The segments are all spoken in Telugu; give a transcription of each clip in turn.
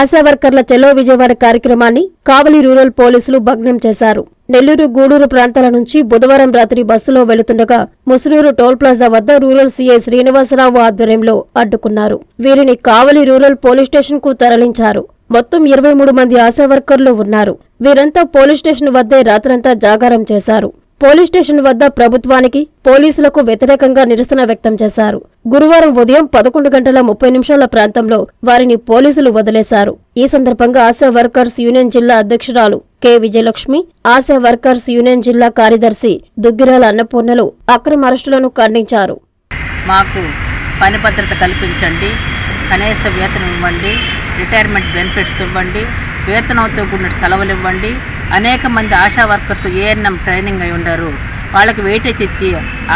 ఆశా వర్కర్ల చెలో విజయవాడ కార్యక్రమాన్ని కావలి రూరల్ పోలీసులు భగ్నం చేశారు. నెల్లూరు గూడూరు ప్రాంతాల నుంచి బుధవారం రాత్రి బస్సులో వెళుతుండగా ముసునూరు టోల్ ప్లాజా వద్ద రూరల్ సీఐ శ్రీనివాసరావు ఆధ్వర్యంలో అడ్డుకున్నారు. వీరిని కావలి రూరల్ పోలీస్ స్టేషన్కు తరలించారు. మొత్తం ఇరవై మూడు మంది ఆశా వర్కర్లు ఉన్నారు. వీరంతా పోలీస్ స్టేషన్ వద్దే రాత్రంతా జాగారం చేశారు. పోలీస్ స్టేషన్ వద్ద ప్రభుత్వానికి పోలీసులకు వ్యతిరేకంగా నిరసన వ్యక్తం చేశారు. గురువారం ఉదయం పదకొండు గంటల ముప్పై నిమిషాల ప్రాంతంలో వారిని పోలీసులు వదిలేశారు. ఈ సందర్భంగా ఆశా వర్కర్స్ యూనియన్ జిల్లా అధ్యక్షురాలు K. Vijayalakshmi ASHA workers union జిల్లా కార్యదర్శి దుగ్గిరాల అన్నపూర్ణలు అక్రమ అరెస్టులను ఖండించారు. మాకు పని భద్రత కల్పించండి కనీస వేతనం ఇవ్వండి రిటైర్మెంట్ బెనిఫిట్స్ ఇవ్వండి వేతనంతో కూడిన సెలవులు ఇవ్వండి అనేక మంది ఆశా వర్కర్స్ ఏఎన్ఎం ట్రైనింగ్ అయి ఉండరు. వాళ్ళకి వెయిటేజ్ ఇచ్చి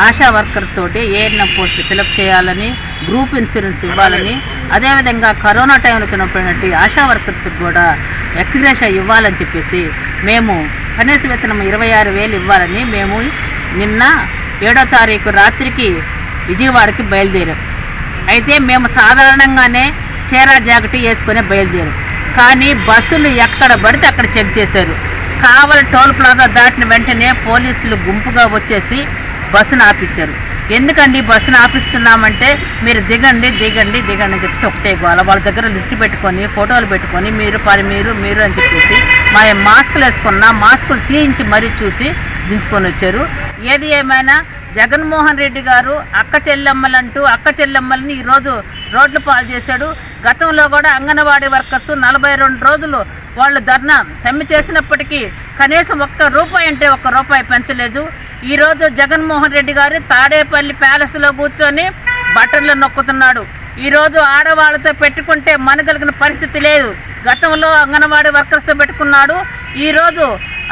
ఆశా వర్కర్ తోటి ఏఎన్ఎం పోస్టులు ఫిలప్ చేయాలని గ్రూప్ ఇన్సూరెన్స్ ఇవ్వాలని అదేవిధంగా కరోనా టైంలో చిన్నప్పటి ఆశా వర్కర్స్కి కూడా ఎక్స్గ్రేషా ఇవ్వాలని చెప్పేసి మేము కనీస వేతనం ఇరవై ఆరు వేలు ఇవ్వాలని మేము నిన్న ఏడో తారీఖు రాత్రికి విజయవాడకి బయలుదేరాం. అయితే మేము సాధారణంగానే చీరా జాకెట్ వేసుకొని బయలుదేరాం. కానీ బస్సులు ఎక్కడ పడితే అక్కడ చెక్ చేశారు. కావల టోల్ ప్లాజా దాటిన వెంటనే పోలీసులు గుంపుగా వచ్చేసి బస్సును ఆపించారు. ఎందుకండి బస్సును ఆపిస్తున్నామంటే మీరు దిగండి దిగండి దిగండి అని చెప్పేసి ఒకటే గోల. వాళ్ళ దగ్గర లిస్ట్ పెట్టుకొని ఫోటోలు పెట్టుకొని మీరు పని మీరు మీరు అని చెప్పేసి మా మాస్కులు వేసుకున్న మాస్కులు తీయించి మరీ చూసి దించుకొని వచ్చారు. ఏది ఏమైనా జగన్మోహన్ రెడ్డి గారు అక్క చెల్లెమ్మలంటూ అక్క చెల్లెమ్మల్ని ఈరోజు రోడ్లు పాలు చేశాడు. గతంలో కూడా అంగన్వాడీ వర్కర్స్ నలభై రెండు రోజులు వాళ్ళు ధర్నా సమ్మె చేసినప్పటికీ కనీసం ఒక్క రూపాయి అంటే ఒక్క రూపాయి పెంచలేదు. ఈరోజు జగన్మోహన్ రెడ్డి గారు తాడేపల్లి ప్యాలెస్లో కూర్చొని బట్టలు నొక్కుతున్నాడు. ఈరోజు ఆడవాళ్ళతో పెట్టుకుంటే మనగలిగిన పరిస్థితి లేదు. గతంలో అంగన్వాడీ వర్కర్స్తో పెట్టుకున్నాడు. ఈరోజు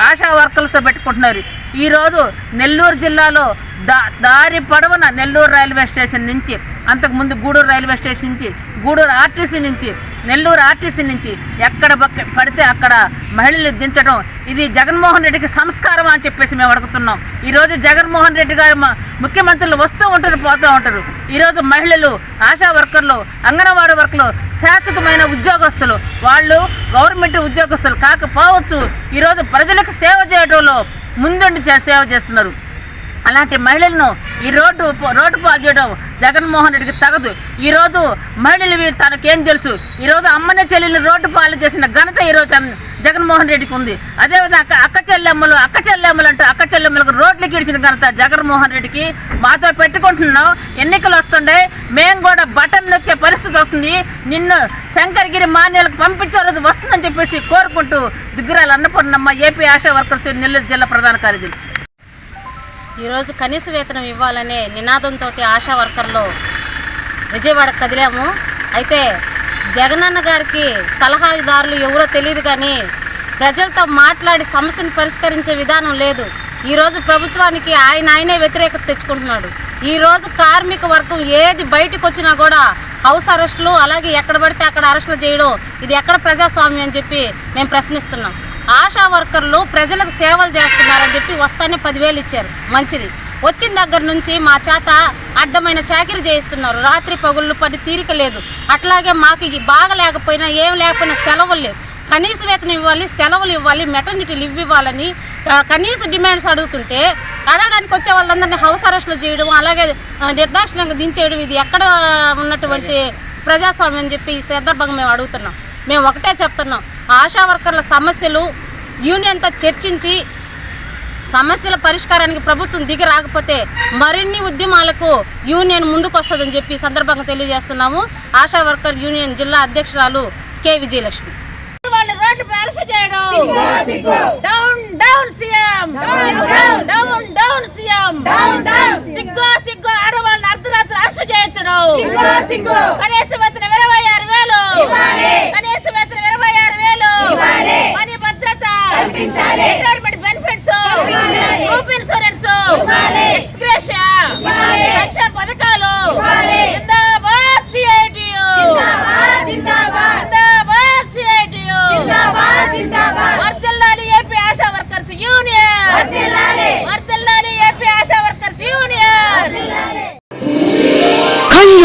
ఆశా వర్కర్స్తో పెట్టుకుంటున్నారు. ఈరోజు నెల్లూరు జిల్లాలో దా దారి పడవన నెల్లూరు రైల్వే స్టేషన్ నుంచి అంతకుముందు గూడూరు రైల్వే స్టేషన్ నుంచి గూడూరు ఆర్టీసీ నుంచి నెల్లూరు ఆర్టీసీ నుంచి ఎక్కడ పడితే అక్కడ మహిళలు దించడం ఇది జగన్మోహన్ రెడ్డికి సంస్కారం అని చెప్పేసి మేము అడుగుతున్నాం. ఈరోజు జగన్మోహన్ రెడ్డి గారు ముఖ్యమంత్రులు వస్తూ ఉంటారు పోతూ ఉంటారు. ఈరోజు మహిళలు ఆశా వర్కర్లు అంగన్వాడీ వర్కర్లు శాశ్వతమైన ఉద్యోగస్తులు వాళ్ళు గవర్నమెంట్ ఉద్యోగస్తులు కాకపోవచ్చు ఈరోజు ప్రజలకు సేవ చేయడంలో ముందుండి సేవ చేస్తున్నారు. అలాంటి మహిళలను ఈ రోడ్డు రోడ్డు పాలు చేయడం జగన్మోహన్ రెడ్డికి తగదు. ఈరోజు మహిళలు వీరు తనకేం తెలుసు? ఈరోజు అమ్మని చెల్లెలు రోడ్డు పాలు చేసిన ఘనత ఈరోజు జగన్మోహన్ రెడ్డికి ఉంది. అదేవిధంగా అక్క అక్క చెల్లెమ్మలు అక్క చెల్లెమ్మలు అంటూ అక్క చెల్లెమ్మలకు రోడ్లకి ఇడిచిన ఘనత జగన్మోహన్ రెడ్డికి మాతో పెట్టుకుంటున్నాం. ఎన్నికలు వస్తుండే మేము కూడా బటన్ నొక్కే పరిస్థితి వస్తుంది. నిన్ను శంకరగిరి మాన్యాలకు పంపించే రోజు వస్తుందని చెప్పేసి కోరుకుంటూ దిగ్గురాల అన్నపూర్ణమ్మ ఏపీ ఆశా వర్కర్స్ నెల్లూరు జిల్లా ప్రధాన కార్యదర్శి. ఈరోజు కనీస వేతనం ఇవ్వాలనే నినాదంతో ఆశా వర్కర్లు విజయవాడ కదిలాము. అయితే జగనన్న గారికి సలహాదారులు ఎవరో తెలియదు కానీ ప్రజలతో మాట్లాడి సమస్యను పరిష్కరించే విధానం లేదు. ఈరోజు ప్రభుత్వానికి ఆయన ఆయనే వ్యతిరేకత తెచ్చుకుంటున్నాడు. ఈరోజు కార్మిక వర్గం ఏది బయటకు వచ్చినా కూడా హౌస్ అరెస్టులు అలాగే ఎక్కడ పడితే అక్కడ అరెస్టులు చేయడం ఇది ఎక్కడ ప్రజాస్వామ్యం అని చెప్పి మేము ప్రశ్నిస్తున్నాం. ఆశా వర్కర్లు ప్రజలకు సేవలు చేస్తున్నారని చెప్పి వస్తానే పదివేలు ఇచ్చారు. మంచిది. వచ్చిన దగ్గర నుంచి మా చేత అడ్డమైన చాకరీ చేయిస్తున్నారు. రాత్రి పగుళ్ళు పడి తీరిక లేదు. అట్లాగే మాకు ఇది బాగా లేకపోయినా ఏం లేకపోయినా సెలవులు లేవు. కనీస వేతనం ఇవ్వాలి సెలవులు ఇవ్వాలి మెటర్నిటీ లివ్ ఇవ్వాలని కనీస డిమాండ్స్ అడుగుతుంటే అడగడానికి వచ్చే వాళ్ళందరినీ హౌస్ అరెస్టులు చేయడం అలాగే ఆ, నిర్దాక్షిణ్యంగా దించేయడం ఇది ఎక్కడ ఉన్నటువంటి ప్రజాస్వామ్యం అని చెప్పి ఈ సందర్భంగా మేము అడుగుతున్నాం. మేము ఒకటే చెప్తున్నాం. ఆశా వర్కర్ల సమస్యలు యూనియన్తో చర్చించి సమస్యల పరిష్కారానికి ప్రభుత్వం దిగి రాకపోతే మరిన్ని ఉద్యమాలకు యూనియన్ ముందుకు వస్తుందని చెప్పి సందర్భంగా తెలియజేస్తున్నాము. ఆశా వర్కర్ యూనియన్ జిల్లా అధ్యక్షురాలు కె విజయలక్ష్మి. వాళ్ళు రోడ్లు అరెస్ట్ చేయడం. Down down CM down down CM సిగ్గు సిగ్గు ఆడవాళ్ళని అర్ధరాత్రి అరెస్ట్ చేయించడం. కనీస ఇరవై ఆరు వేలు కనీస వేతనం ఇరవై ఆరు వేలు పని భద్రత retirement benefits group insurance ex gratia pension పథకాలు జిందాబాద్ సిఐటియు జిందాబాద్ సిఐటియు వర్ధిల్లాలి ఏపీ ఆశా వర్కర్స్ యూనియన్